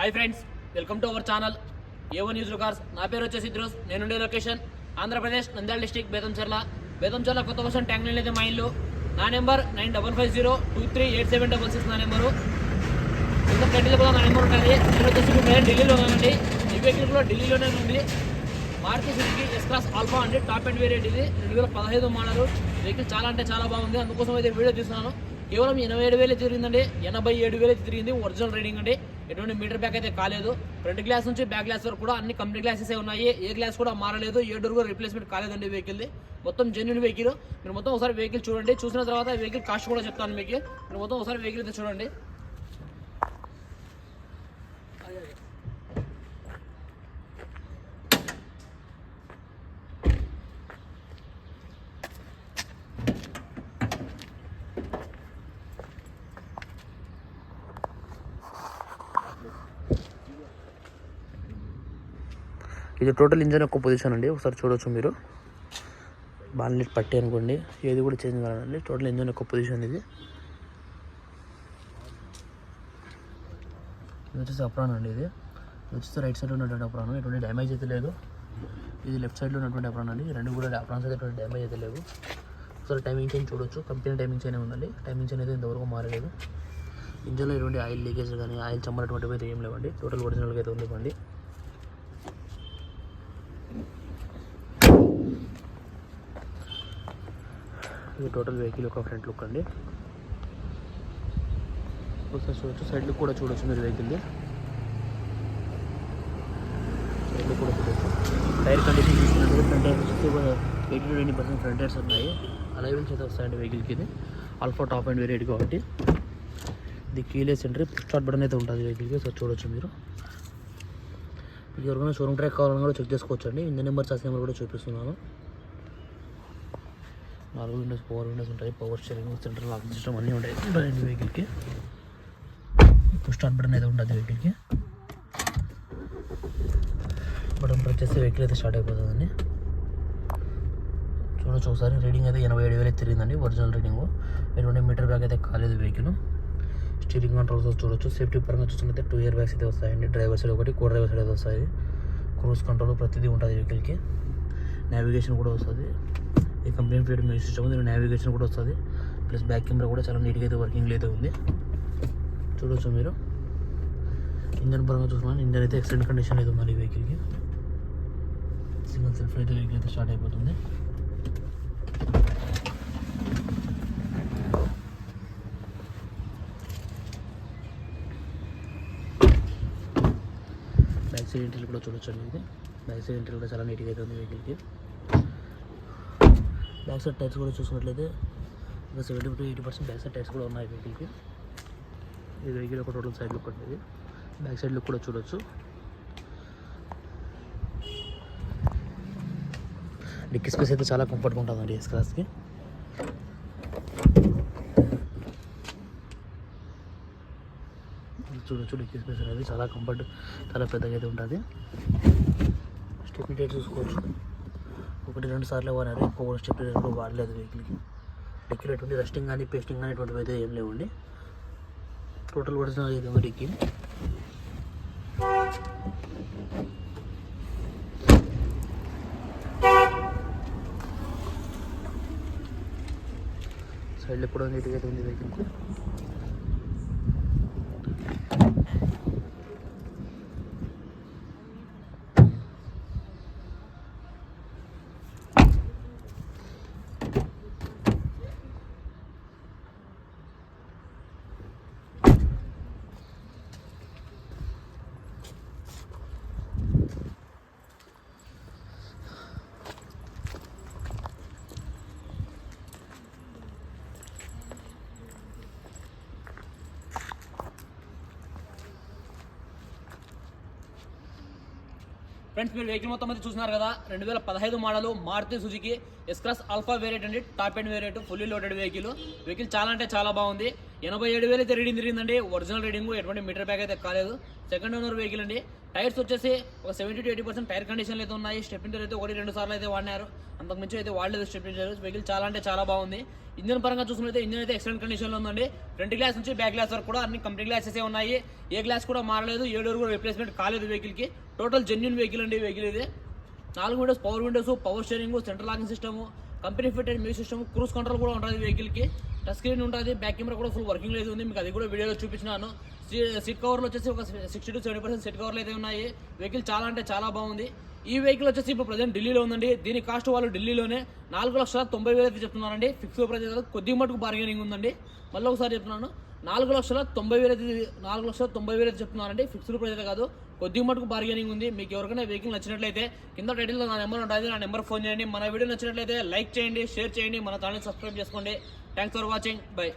Hi friends welcome to our channel A news cars నా పేరు వచ్చేసి ఇద్రోస్. నేనుండే లొకేషన్ ఆంధ్రప్రదేశ్ నంద్యాల డిస్టిక్ బేతంచెర్ల. బేతంచెర్ల కొత్త వర్షం ట్యాంక్ నీళ్ళు అయితే మా ఇల్లు. నా number nine double five zero two three eight seven double six నా నెంబరు ఇంకా ఫ్రెండ్లో కూడా నా నెంబర్ ఉంటుంది. నేను వచ్చేసి ఇప్పుడు ఢిల్లీలో ఉన్నానండి ఈ వెహికల్ కూడా ఢిల్లీలోనే ఉంది. Maruti Suzuki S class alpha అండి టాప్ అండ్ వేరియంట్ ఇది. రెండు వేల పదహైదు మోడల్ వెహికల్ చాలా అంటే చాలా బాగుంది. అందుకోసం అయితే వీడియో తీస్తున్నాను. కేవలం ఎనభై ఏడు వేలు తిరిగిందండి ఎనభై ఏడు వేలు తిరిగింది. ఒరిజినల్ రైడింగ్ అండి. ఎటువంటి మీటర్ బ్యాక్ అయితే కాలేదు. ఫ్రంట్ గ్లాస్ నుంచి బ్యాక్ గ్లాస్ వరకు కూడా అన్ని కంపెనీ గ్లాసెస్ ఉన్నాయి. ఏ గ్లాస్ కూడా మారలేదు ఏ డోర్ కూడా రిప్లేస్మెంట్ కాలేదండి వెహికల్ది. మొత్తం జెన్యున్ వెహికల్ మీరు మొత్తం ఒకసారి వెహికల్ చూడండి. చూసిన తర్వాత వెహికల్ కాస్ట్ కూడా చెప్తాను మీకు. మీరు మొత్తం ఒకసారి వెహికల్ అయితే చూడండి. ఇది టోటల్ ఇంజన్ యొక్క పొజిషన్ అండి. ఒకసారి చూడొచ్చు మీరు. బాన్లెట్ పట్టి అనుకోండి. ఏది కూడా చేంజ్ కాదండి. టోటల్ ఇంజన్ యొక్క పొజిషన్ ఇది. ఇది వచ్చేసి అప్రాన్ అండి ఇది. ఇది వచ్చేసి రైట్ సైడ్ ఉన్నటువంటి అప్రాన్ ఎటువంటి డ్యామేజ్ అయితే లేదు. ఇది లెఫ్ట్ సైడ్లో ఉన్నటువంటి అప్రాన్ అండి. రెండు కూడా అప్రాన్స్ అయితే ఎటువంటి డ్యామేజ్ అయితే లేవు. ఒకసారి టైమింగ్ చైన్ చూడొచ్చు. కంపెనీ టైమింగ్ చైన్ ఉందండి. టైమింగ్ చైన్ అయితే ఇంతవరకు మారలేదు. ఇంజన్లో ఎటువంటి ఆయిల్ లీకేజ్ కానీ ఆయిల్ చమ్మనటువంటివి అయితే ఏం లేవండి. టోటల్ ఒరిజినల్గా అయితే ఉంది ఇది టోటల్ వెహికల్ యొక్క ఫ్రంట్ లుక్ అండి. ఒకసారి చూడొచ్చు. సైడ్ లుక్ కూడా చూడొచ్చు మీరు వెహికల్ది సైడ్ లుక్ కూడా చూడొచ్చు. టైర్ కండిషన్ చూసుకున్నట్టు ఫ్రంట్ టైర్ వచ్చేసి eighty to twenty percent front tyres ఉన్నాయి. అలై వీల్స్ అయితే వస్తాయండి వెహికల్కి ఇది. ఆల్ఫా టాప్ అండ్ వేరియడ్ కాబట్టి. ఇది కీలెస్ ఎంట్రీ స్టార్ట్ బటన్ అయితే ఉంటుంది వెహికల్కి సార్ చూడొచ్చు మీరు. మీకు ఎవరికైనా షోరూమ్ ట్రాక్ కావాలని కూడా చెక్ చేసుకోవచ్చండి. ఇంజన్ నెంబర్ చార్జ్ నెంబర్ కూడా చూపిస్తున్నాను. నాలుగు విండోస్ పవర్ విండోస్ ఉంటాయి power steering central lock system అన్నీ ఉంటాయి. ఉంటాయండి వెహికల్కి ఇప్పుడు స్టార్ట్ బటన్ అయితే ఉంటుంది వెహికల్కి బటన్ ప్రెస్ చేస్తే వెహికల్ అయితే స్టార్ట్ అయిపోతుందండి. చూడొచ్చు ఒకసారి రీడింగ్ అయితే ఎనభై ఏడు వేలు తిరిగిందండి ఒరిజినల్ రీడింగ్. ఎటువంటి మీటర్ బ్యాగ్ అయితే కాలేదు వెహికల్ స్టీరింగ్ కంట్రోల్స్ చూడొచ్చు సేఫ్టీ పరంగా చూసుకుంటే టూ ఇయర్ బ్యాగ్స్ అయితే వస్తాయండి డ్రైవర్ సైడ్ ఒకటి కో డ్రైవర్ సైడ్ అయితే వస్తాయి. క్రూజ్ కంట్రోల్ ప్రతిదీ ఉంటుంది వెహికల్కి నావిగేషన్ కూడా వస్తుంది. ఈ కంపెనీ ఫీడ్ మ్యూజిక్ సిస్టమ్ ఉంది నావిగేషన్ కూడా వస్తుంది. ప్లస్ బ్యాక్ కెమెరా కూడా చాలా నీట్గా అయితే వర్కింగ్లో అయితే ఉంది. చూడొచ్చు మీరు. ఇంజన్ పరంగా చూసుకున్నాను ఇంజన్ అయితే ఎక్సలెంట్ కండిషన్ అయితే ఉంది ఈ వెహికల్కి సింగిల్ సెల్ఫ్ అయితే వెహికల్ అయితే స్టార్ట్ అయిపోతుంది. బ్యాక్ సైడ్ ఎంట్రీలు కూడా చూడొచ్చండి ఇది. బ్యాక్ సైడ్ ఇంటర్ కూడా చాలా నీట్గా అయితే ఉంది వెహికల్కి బ్యాక్ సైడ్ టైర్స్ కూడా చూసుకున్నట్లయితే ఒక seventy to eighty percent back side tyres కూడా ఉన్నాయి వెహికల్కి. ఈ వెహికల్ ఒక టోటల్ సైడ్ లుక్ ఉంటుంది బ్యాక్ సైడ్ లుక్ కూడా చూడొచ్చు. డిక్కీ స్పేస్ అయితే చాలా కంఫర్ట్గా ఉంటుందండి ఎస్ క్లాస్కి చూడొచ్చు డిక్కీ స్పేస్ అనేది చాలా కంఫర్ట్ చాలా పెద్దగా అయితే ఉంటుంది. స్టెప్ టైర్ చూసుకోవచ్చు. ఒకటి రెండు సార్లు వాడారు ఎక్కువ స్టెప్ టైర్ కూడా వాడలేదు వెహికల్కి డిక్కీలో ఎటువంటి రస్టింగ్ కానీ పేస్టింగ్ కానీ ఎటువంటివి అయితే ఏం లేవండి టోటల్ ఒరిజినల్ అయితే ఉంది డిక్కీ సైడ్లో కూడా నీట్గా అయితే ఉంది వెహికల్కి ఫ్రెండ్స్ మీరు వెహికల్ మొత్తం అయితే చూసినారు కదా. రెండు వేల పదహైదు model Maruti Suzuki S class alpha variant అండి. Top end variant fully loaded vehicle vehicle చాలా అంటే చాలా బాగుంది. ఎనభై ఏడు వేలు అయితే రీడింగ్ తిరిగిందండి. ఒరిజినల్ రీడింగ్ ఎటువంటి మీటర్ బ్యాగ్ అయితే కాలేదు. సెకండ్ ఓనర్ వెహికల్ అండి. టైర్స్ వచ్చేసి ఒక seventy to eighty percent tyre కండిషన్లు అయితే ఉన్నాయి. స్టెప్పింగ్ అయితే ఒకటి రెండు సార్లు అయితే వాడినారు. అంతకు మించి అయితే వాడలేదు స్టెప్పింగ్ వెహికల్ చాలా అంటే చాలా బాగుంది. ఇంజన్ పరంగా చూసుకుంటే ఇంజన్ అయితే ఎక్సలెంట్ కండిషన్లో ఉందండి. ఫ్రంట్ గ్లాస్ నుంచి బ్యాక్ గ్లాస్ వరకు కూడా అన్ని కంపెనీ గ్లాసెస్ ఉన్నాయి. ఏ గ్లాస్ కూడా మారలేదు. ఏడు కూడా రిప్లేస్మెంట్ కాలేదు వెహికల్కి టోటల్ జెన్యున్ వెహికల్ అండి వెహికల్ ఇది. నాలుగు windows power windows power steering central locking system company fitted music system cruise control కూడా ఉంటుంది వెహికల్కి టచ్ స్క్రీన్ ఉంటుంది బ్యాక్ కెమెరా కూడా ఫుల్ వర్కింగ్ లేదు ఉంది. మీకు అది కూడా వీడియోలో చూపించినాను. సీ- సీట్ కవర్లు వచ్చేసి ఒక sixty to seventy percent seat కవర్లు అయితే ఉన్నాయి. వెహికల్ చాలా అంటే చాలా బాగుంది. ఈ వెహికల్ వచ్చేసి ఇప్పుడు ప్రజెంట్ ఢిల్లీలో ఉందండి. దీని కాస్ట్ వాళ్ళు ఢిల్లీలోనే నాలుగు లక్షల తొంభై వేలు అయితే చెప్తున్నారండి. ఫిక్స్ ప్రైస్ అయితే కొద్ది మటుకు బార్గెనింగ్ ఉందండి. మళ్ళీ ఒకసారి చెప్తున్నాను. నాలుగు లక్షల తొంభై వేలు అయితే నాలుగు లక్షల తొంభై వేలు అయితే చెప్తున్నారండి. ఫిక్స్డ్ ప్రైస్ అయితే కాదు. కొద్ది మటుకు బార్గెనింగ్ ఉంది. మీకు ఎవరికైనా వెహికల్ నచ్చినట్లయితే కింద టైటిల్లో నా నెంబర్ ఉంటుంది. నా నెంబర్ ఫోన్ చేయండి. మన వీడియో నచ్చినట్లయితే లైక్ చేయండి షేర్ చేయండి. మన ఛానల్ సబ్స్క్రైబ్ చేసుకోండి. Thanks for watching bye